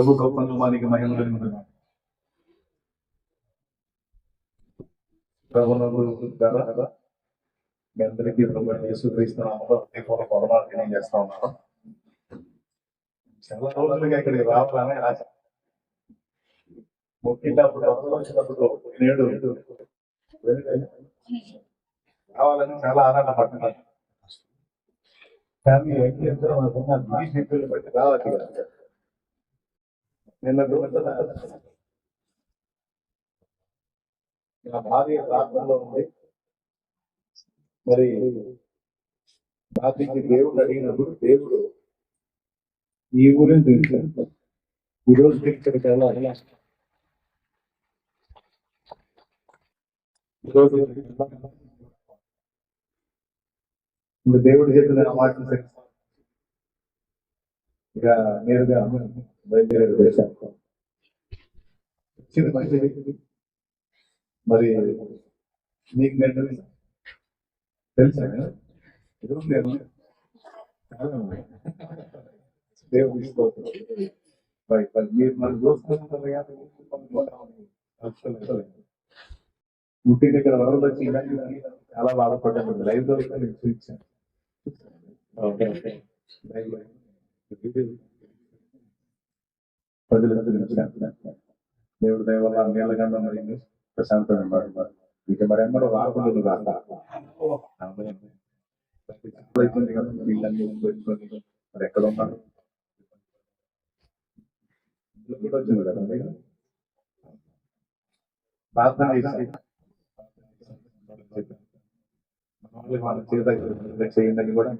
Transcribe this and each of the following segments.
ప్రభు గొప్ప నామానికి మహిమ కలుగుతుంది మీ అందరికీ ప్రభు యేసుక్రీస్తు నామములో హృదయపూర్వక వందనాలు ఉన్నాను. చాలా రోజులుగా ఇక్కడికి రావాలని ఆశ. మొక్కినప్పుడు అప్పుడు వచ్చినప్పుడు నేడు రావాలని చాలా ఆనంద పడుతున్నాను. కానీ ఏంటి అంటే మనకున్న ఈ స్థితిని బట్టి రావాలి కదా. నిన్న రోజున నా భార్య ప్రార్థనలో ఉంది. మరి రాత్రికి దేవుడు అడిగినప్పుడు దేవుడు ఈ ఊరే తెలిసాడు ఈ రోజు ఇక్కడికి వెళ్ళాలి ఈ దేవుడు చెప్పిన మాటను సరిస్తాను. ఇక నేరుగా బయలుదేరి దేశానికి వచ్చింది మంచిది మరి మీకు నేను తెలుసా? ఎదురు నేను. దేవుడి స్తోత్రం. మరి మన దోస్తులు ముఖ్యంగా ఇక్కడ వరదలు వచ్చి చాలా బాధపడ్డాను లైవ్లో కూడా నేను చూపించాను. ప్రజలు చూపించాను. దేవుడు దయ వల్ల నీళ్ళగండ మరి ప్రశాంతమైన ఇక మరి అందరూ రాకుండా రాక. అయిపోయింది కదా వీళ్ళన్నీ పెట్టుకొని మరి ఎక్కడ ఉన్నారు? కూడా వచ్చింది కదా ప్రార్థన చేసి మామూలుగా చేత చేయండి కూడా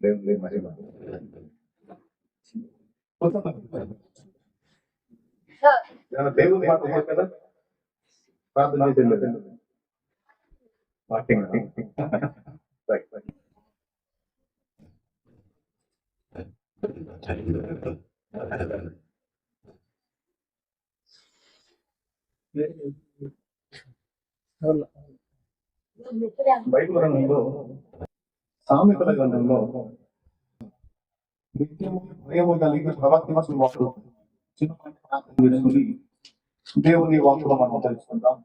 దేవుడు మరి ఏమైనా దేవుని మాట కదా ప్రార్థన రైట్ బైబిల్ గ్రంథంలో సామెతల గ్రంథంలో నిత్యము భయము కలిగి ప్రవర్తించిన వాడు చిన్న ప్రార్థన చేసుకుని దేవుని వాక్కులో మనం తెలుసుకుందాం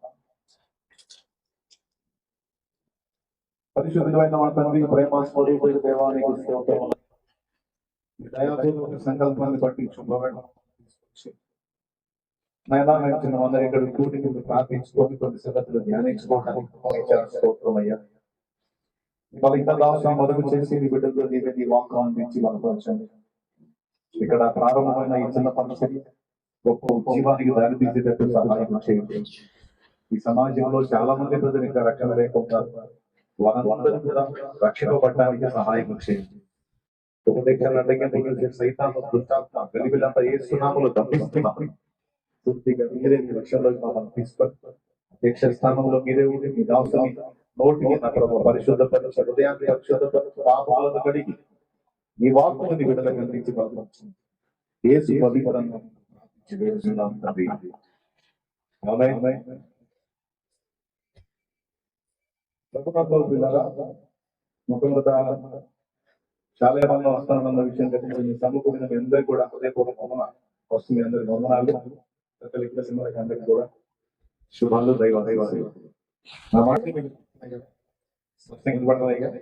పరిశుద్ధమైన మన తండ్రి ప్రేమ స్వరూపుడు దేవానికి స్తోత్రం మీ దయాపూర్వక సంకల్పాన్ని బట్టి శుభ్రమైన నైనా నచ్చిన అందరి ఇక్కడ కూడి మీరు ప్రార్థించుకొని కొన్ని సంగతులు ధ్యానించుకోవడానికి ఇచ్చారు స్తోత్రం అయ్యా ఇవాళ ఇంకా మొదలు చేసి నీ బిడ్డలతో నీవే నీ బలపరచండి. ఇక్కడ ప్రారంభమైన ఈ చిన్న పరిస్థితి గొప్ప ఉద్యమానికి దారి తీసేటట్టు సహాయం చేయండి. ఈ సమాజంలో చాలా మంది ప్రజలు ఇంకా రక్షణ లేకుండా వారందరూ కూడా రక్షింపబడడానికి సహాయం చేయండి. ఉపదేశాలు సైతాన్ని దుష్టాత్మ గలిబిలంతా ఏ సునాములు పూర్తిగా మీరే మీ మమ్మల్ని తీసుకొని అధ్యక్ష స్థానంలో మీరే ఉండి మీ దాసుని నోటిని నా ప్రభు పరిశుద్ధపరచు హృదయాన్ని పరిశుద్ధపరచు పాపాలను కడిగి నీ వాక్కుని విడుదల అందించి బలపరచు ఏసు పవిత్రంగా వేడుచున్నాం తండ్రి. మొట్టమొదట చాలా మంది వస్తానన్న విషయం తెలిసి సమకూడిన మీ అందరికీ కూడా హృదయపూర్వకమైన మీ అందరికి వందనాలు. సినిమాకి అందరికీ కూడా శుభాలు దైవ దైవ నా మాట మీకు స్పష్టంగా వినపడుతున్నాయి కదా?